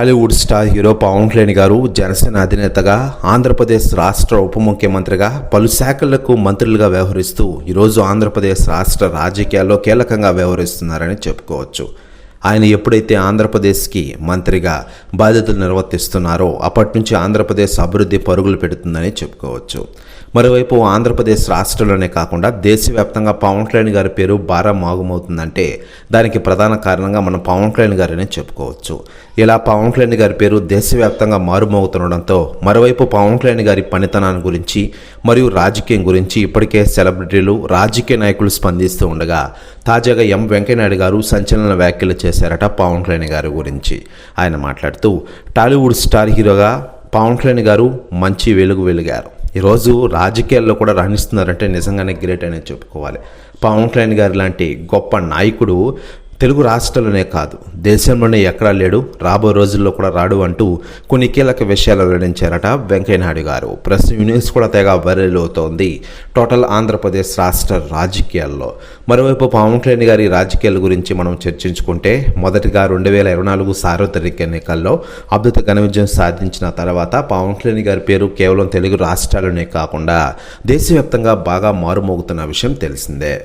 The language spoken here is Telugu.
Tollywood star hero Pawan Kalyan గారు జనసేన అధినేతగా ఆంధ్రప్రదేశ్ రాష్ట్ర ఉప ముఖ్యమంత్రిగా పలు శాఖలకు మంత్రులుగా వ్యవహరిస్తూ ఈరోజు ఆంధ్రప్రదేశ్ రాష్ట్ర రాజకీయాల్లో కీలకంగా వ్యవహరిస్తున్నారని చెప్పుకోవచ్చు. ఆయన ఎప్పుడైతే ఆంధ్రప్రదేశ్కి మంత్రిగా బాధ్యతలు నిర్వర్తిస్తున్నారో అప్పటి నుంచి ఆంధ్రప్రదేశ్ అభివృద్ధి పరుగులు పెడుతుందని చెప్పుకోవచ్చు. మరోవైపు ఆంధ్రప్రదేశ్ రాష్ట్రంలోనే కాకుండా దేశవ్యాప్తంగా పవన్ కళ్యాణ్ గారి పేరు బాగా మాగుమవుతుందంటే దానికి ప్రధాన కారణంగా మనం పవన్ కళ్యాణ్ గారిని చెప్పుకోవచ్చు. ఇలా పవన్ కళ్యాణ్ గారి పేరు దేశవ్యాప్తంగా మారుమోగుతుండడంతో మరోవైపు పవన్ కళ్యాణ్ గారి పనితనాన్ని గురించి మరియు రాజకీయం గురించి ఇప్పటికే సెలబ్రిటీలు రాజకీయ నాయకులు స్పందిస్తూ ఉండగా తాజాగా ఎం వెంకయ్యనాయుడు గారు సంచలన వ్యాఖ్యలు చేశారట పవన్ కళ్యాణ్ గారి గురించి. ఆయన మాట్లాడుతూ టాలీవుడ్ స్టార్ హీరోగా పవన్ కళ్యాణ్ గారు మంచి వెలుగు వెలిగారు. ఈరోజు రాజకీయాల్లో కూడా రాణిస్తున్నారంటే నిజంగానే గ్రేట్ అనేది చెప్పుకోవాలి. పవన్ కళ్యాణ్ గారు లాంటి గొప్ప నాయకుడు తెలుగు రాష్ట్రాల్లోనే కాదు. దేశంలోనే ఎక్కడా లేడు రాబో రోజుల్లో కూడా రాడు అంటూ కొన్ని కీలక విషయాలు వెల్లడించారట వెంకయ్యనాయుడు గారు. ప్రస్తుతం న్యూస్ కూడా తెగ వైరల్ అవుతోంది. టోటల్ ఆంధ్రప్రదేశ్ రాష్ట్ర రాజకీయాల్లో. మరోవైపు పవన్ కళ్యాణ్ గారి రాజకీయాల గురించి మనం చర్చించుకుంటే మొదటిగా రెండు వేల ఇరవై నాలుగు సార్వత్రిక ఎన్నికల్లో అద్భుత ఘన విజయం సాధించిన తర్వాత పవన్ కళ్యాణ్ గారి పేరు కేవలం తెలుగు రాష్ట్రాల్లోనే కాకుండా దేశవ్యాప్తంగా బాగా మారుమోగుతున్న విషయం తెలిసిందే.